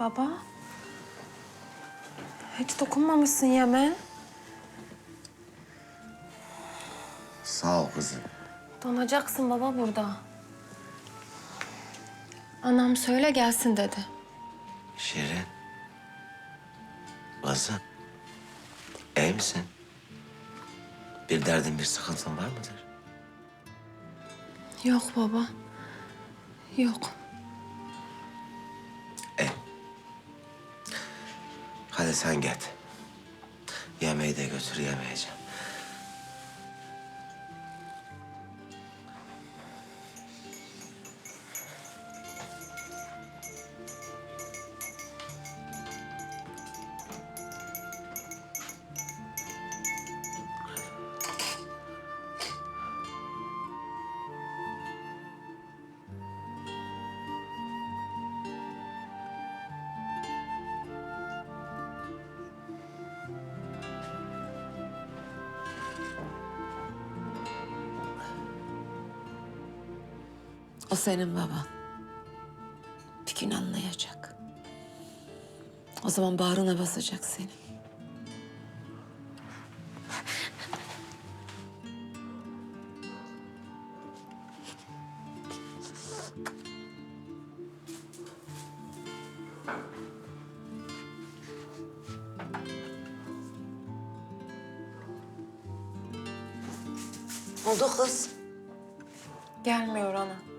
Baba. Hiç dokunmamışsın yemeğe. Sağ ol kızım. Donacaksın baba burada. Anam söyle gelsin dedi. Şirin. Kızım. İyi misin? Bir derdin, bir sıkıntın var mıdır? Yok baba. Yok. Hadi sen git. Yemeği de götür yemeyeceğim. O senin baban. Bir gün anlayacak. O zaman bağrına basacak seni. Oldu kız. Gelmiyor ana.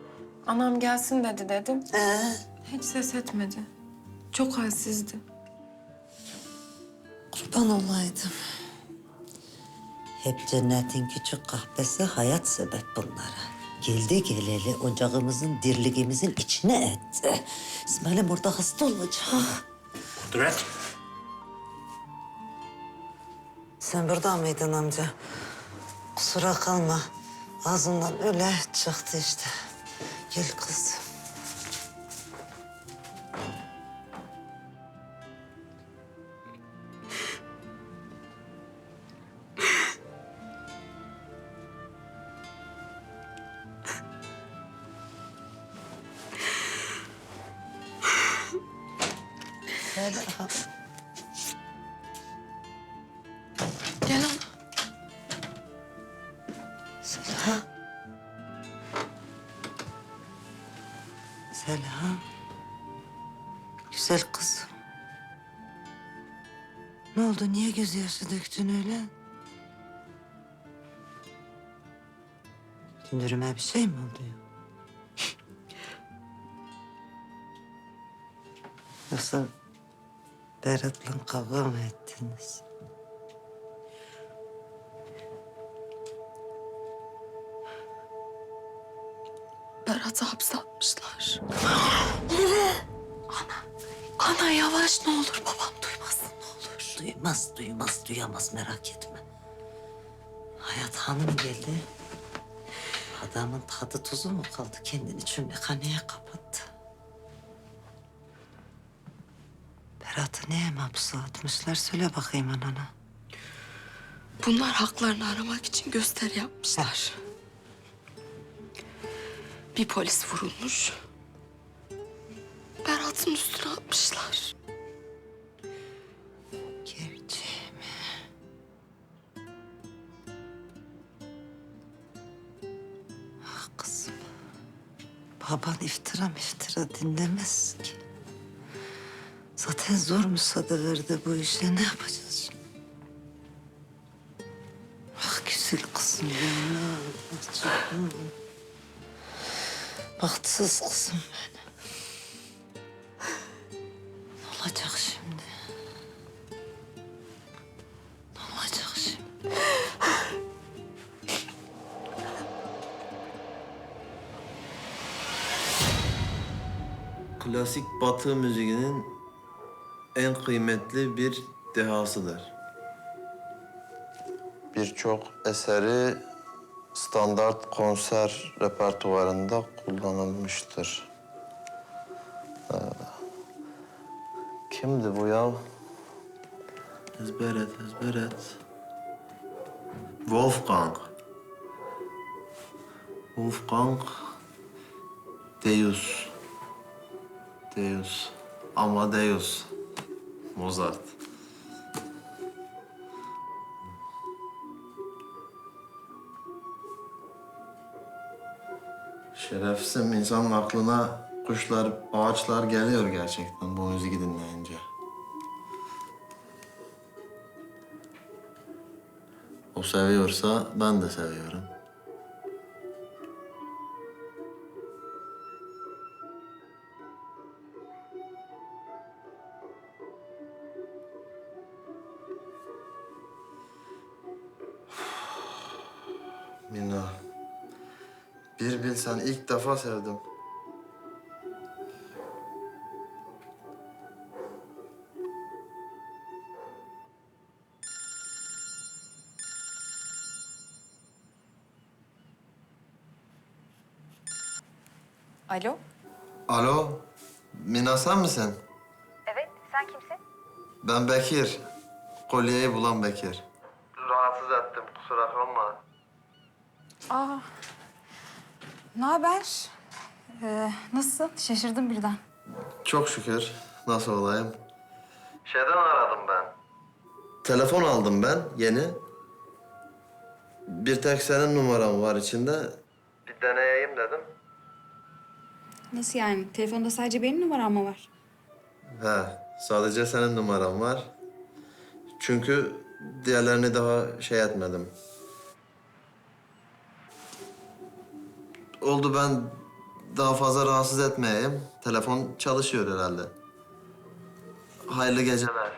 Anam gelsin dedi dedim. Ee, Hiç ses etmedi. Çok halsizdi. kurban olaydım. Hep cennetin küçük kahvesi hayat sebep bunlara. Geldi geleli ocağımızın dirliğimizin içine etti. İsmail'im orada hasta olacak. Duret. Sen burada mıydın amca? Kusura kalma. Ağzından öyle çıktı işte. Gel kız. Gel, Selha. Güzel kızım. Ne oldu? Niye gözyaşı döktün öyle? Dündürüme bir şey mi oldu? Yoksa Berat'la kavga mı ettiniz? Berat'ı hapse ana yavaş ne olur babam duymasın ne olur. Duymaz, duymaz, duyamaz merak etme. Hayat Hanım geldi. Adamın tadı tuzu mu kaldı? Kendini cümlehaneye kapattı. Berat'ı neye mahpusa atmışlar? Söyle bakayım anana. Bunlar haklarını aramak için gösteri yapmışlar. Bir polis vurulmuş. Berat'ın üstüne atmışlar. Gevciğim. Ah kızım. Baban iftira iftira dinlemez ki. Zaten zor müsaade bu işe. Ne yapacağız şimdi? Ah güzel kızım canım. Bahtsız kızım Klasik Batı müziğinin en kıymetli bir dehasıdır. Birçok eseri standart konser repertuarında kullanılmıştır. Ee, kimdi bu ya? Ezber et, ezber et. Wolfgang. Wolfgang Deus. Deus. Amadeus. Mozart. Şerefsizim insanın aklına kuşlar, ağaçlar geliyor gerçekten bu müziği dinleyince. O seviyorsa ben de seviyorum. Bir bilsen ilk defa sevdim. Alo? Alo, Mina sen misin? Evet, sen kimsin? Ben Bekir. Kolyeyi bulan Bekir. Rahatsız ettim, kusura kalma. Aa, ne haber? Ee, nasılsın? Şaşırdım birden. Çok şükür. Nasıl olayım? Şeyden aradım ben. Telefon aldım ben, yeni. Bir tek senin numaran var içinde. Bir deneyeyim dedim. Nasıl yani? Telefonda sadece benim numaram mı var? He, sadece senin numaran var. Çünkü diğerlerini daha şey etmedim. Oldu ben daha fazla rahatsız etmeyeyim. Telefon çalışıyor herhalde. Hayırlı geceler.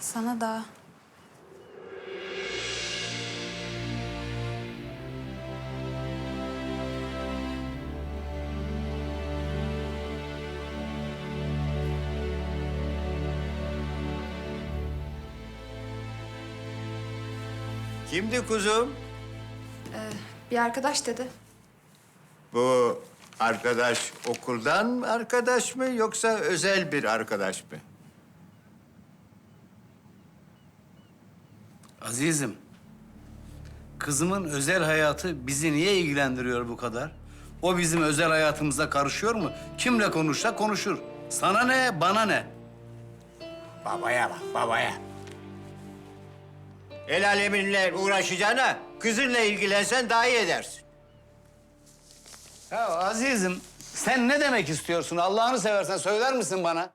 Sana da. Kimdi kuzum? Bir arkadaş dedi. Bu arkadaş okuldan arkadaş mı yoksa özel bir arkadaş mı? Azizim, kızımın özel hayatı bizi niye ilgilendiriyor bu kadar? O bizim özel hayatımıza karışıyor mu? Kimle konuşsa konuşur. Sana ne, bana ne? Babaya bak, babaya. El aleminle uğraşacağına kızınla ilgilensen daha iyi edersin. Ya Azizim, sen ne demek istiyorsun? Allah'ını seversen söyler misin bana?